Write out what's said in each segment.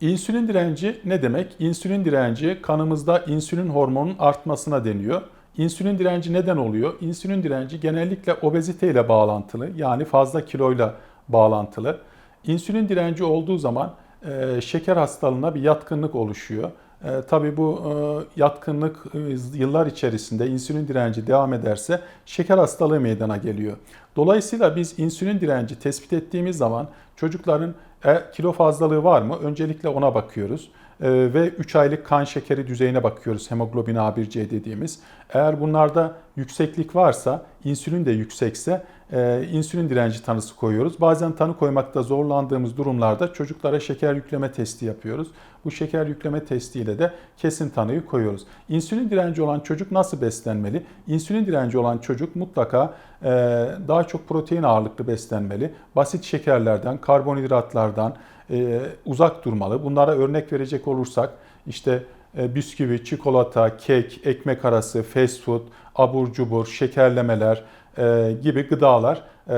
İnsülin direnci ne demek? İnsülin direnci kanımızda insülin hormonunun artmasına deniyor. İnsülin direnci neden oluyor? İnsülin direnci genellikle obezite ile bağlantılı yani fazla kiloyla bağlantılı. İnsülin direnci olduğu zaman e, şeker hastalığına bir yatkınlık oluşuyor. E, tabii bu e, yatkınlık e, yıllar içerisinde insülin direnci devam ederse şeker hastalığı meydana geliyor. Dolayısıyla biz insülin direnci tespit ettiğimiz zaman çocukların e, kilo fazlalığı var mı? Öncelikle ona bakıyoruz. E, ve 3 aylık kan şekeri düzeyine bakıyoruz. Hemoglobin A1C dediğimiz. Eğer bunlarda yükseklik varsa, insülin de yüksekse e, insülin direnci tanısı koyuyoruz. Bazen tanı koymakta zorlandığımız durumlarda çocuklara şeker yükleme testi yapıyoruz. Bu şeker yükleme testiyle de kesin tanıyı koyuyoruz. İnsülin direnci olan çocuk nasıl beslenmeli? İnsülin direnci olan çocuk mutlaka e, daha çok protein ağırlıklı beslenmeli. Basit şekerlerden, karbonhidratlardan e, uzak durmalı. Bunlara örnek verecek olursak işte bisküvi, çikolata, kek, ekmek arası, fast food, abur cubur, şekerlemeler e, gibi gıdalar, e,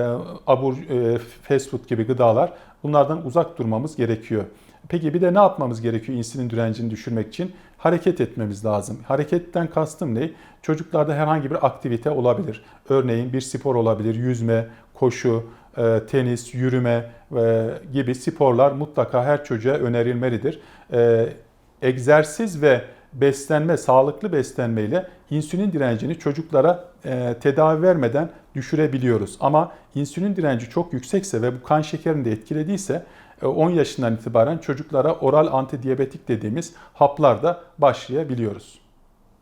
abur e, fast food gibi gıdalar bunlardan uzak durmamız gerekiyor. Peki bir de ne yapmamız gerekiyor insülin direncini düşürmek için? Hareket etmemiz lazım. Hareketten kastım ne? Çocuklarda herhangi bir aktivite olabilir. Örneğin bir spor olabilir, yüzme, koşu, e, tenis, yürüme e, gibi sporlar mutlaka her çocuğa önerilmelidir. E, egzersiz ve beslenme, sağlıklı beslenmeyle insülin direncini çocuklara e, tedavi vermeden düşürebiliyoruz. Ama insülin direnci çok yüksekse ve bu kan şekerini de etkilediyse e, 10 yaşından itibaren çocuklara oral antidiyabetik dediğimiz haplarda başlayabiliyoruz.